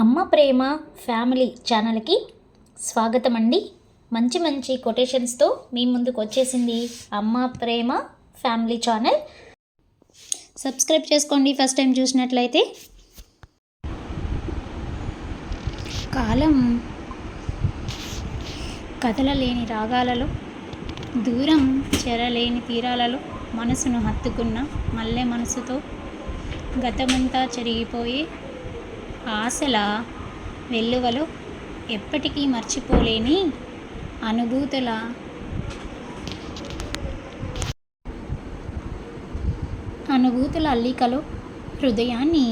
అమ్మ ప్రేమ ఫ్యామిలీ ఛానల్కి స్వాగతం అండి మంచి మంచి కొటేషన్స్తో మీ ముందుకు వచ్చేసింది Amma Prema family channel. Subscribe చేసుకోండి ఫస్ట్ టైం చూసినట్లయితే. కాలం కదలలేని రాగాలలో దూరం చెరలేని తీరాలలో మనసును హత్తుకున్న మల్లె మనసుతో గతమంతా చెరిగిపోయి ఆశల వెల్లువలో ఎప్పటికీ మర్చిపోలేని అనుభూతుల అనుభూతుల అల్లికలో హృదయాన్ని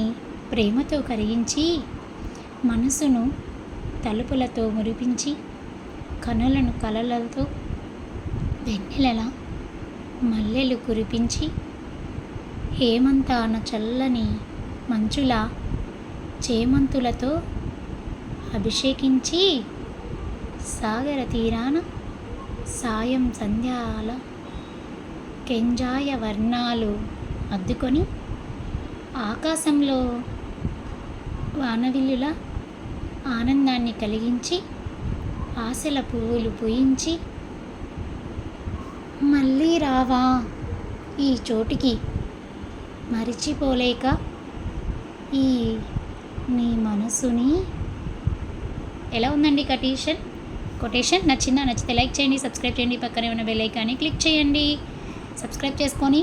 ప్రేమతో కరిగించి మనసును తలుపులతో మురిపించి కనులను కలలతో వెన్నెలలా మల్లెలు కురిపించి హేమంతాన చల్లని మంచులా చేమంతులతో అభిషేకించి సాగర తీరాన సాయం సంధ్యాల కెంజాయ వర్ణాలు అద్దుకొని ఆకాశంలో వానవిల్లుల ఆనందాన్ని కలిగించి ఆశల పువ్వులు పూయించి మళ్ళీ రావా? ఈ చోటికి మరిచిపోలేక ఈ నీ మనసుని ఎలా ఉందండి కటేషన్? కొటేషన్ నచ్చిందా? నచ్చితే లైక్ చేయండి సబ్స్క్రైబ్ చేయండి. పక్కనే ఉన్న బెల్ ఐకాన్ని క్లిక్ చేయండి. సబ్స్క్రైబ్ చేసుకొని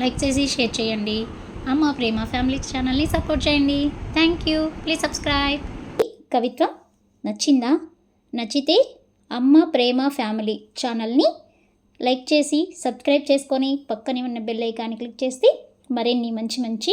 లైక్ చేసి షేర్ చేయండి. అమ్మ ప్రేమ ఫ్యామిలీ ఛానల్ని సపోర్ట్ చేయండి. Thank you. Please subscribe. కవిత్వం నచ్చిందా? నచ్చితే అమ్మ ప్రేమ ఫ్యామిలీ ఛానల్ని లైక్ చేసి సబ్స్క్రైబ్ చేసుకొని పక్కనే ఉన్న బెల్ ఐకాన్ని క్లిక్ చేస్తే మరిన్ని మంచి మంచి